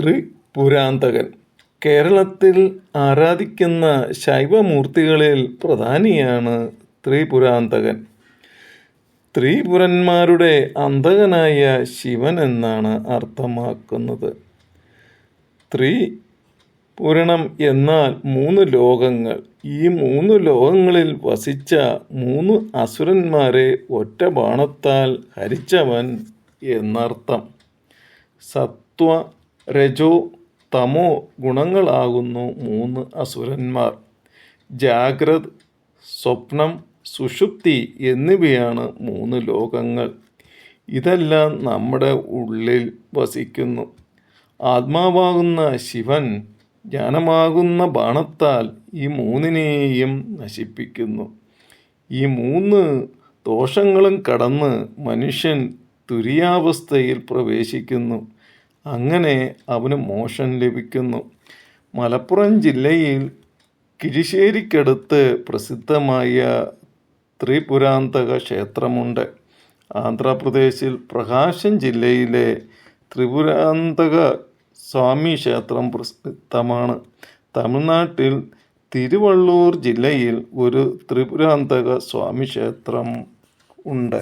ത്രിപുരാന്തകൻ. കേരളത്തിൽ ആരാധിക്കുന്ന ശൈവമൂർത്തികളിൽ പ്രധാനിയാണ് ത്രിപുരാന്തകൻ. ത്രിപുരന്മാരുടെ അന്തകനായ ശിവൻ എന്നാണ് അർത്ഥമാക്കുന്നത്. ത്രിപുരണം എന്നാൽ മൂന്ന് ലോകങ്ങൾ. ഈ മൂന്ന് ലോകങ്ങളിൽ വസിച്ച മൂന്ന് അസുരന്മാരെ ഒറ്റ ബാണത്താൽ ഹരിച്ചവൻ എന്നർത്ഥം. സത്വ രജോ തമോ ഗുണങ്ങളാകുന്നു മൂന്ന് അസുരന്മാർ. ജാഗ്രത് സ്വപ്നം സുഷുപ്തി എന്നിവയാണ് മൂന്ന് ലോകങ്ങൾ. ഇതെല്ലാം നമ്മുടെ ഉള്ളിൽ വസിക്കുന്നു. ആത്മാവാകുന്ന ശിവൻ ജ്ഞാനമാകുന്ന ബാണത്താൽ ഈ മൂന്നിനെയും നശിപ്പിക്കുന്നു. ഈ മൂന്ന് ദോഷങ്ങളും കടന്ന് മനുഷ്യൻ തുരിയാവസ്ഥയിൽ പ്രവേശിക്കുന്നു. അങ്ങനെ അവന് മോഷൻ ലഭിക്കുന്നു. മലപ്പുറം ജില്ലയിൽ കിഴിശ്ശേരിക്കടുത്ത് പ്രസിദ്ധമായ ത്രിപുരാന്തക ക്ഷേത്രമുണ്ട്. ആന്ധ്രാപ്രദേശിൽ പ്രകാശം ജില്ലയിലെ ത്രിപുരാന്തക സ്വാമി ക്ഷേത്രം പ്രസിദ്ധമാണ്. തമിഴ്നാട്ടിൽ തിരുവള്ളൂർ ജില്ലയിൽ ഒരു ത്രിപുരാന്തക സ്വാമി ക്ഷേത്രം ഉണ്ട്.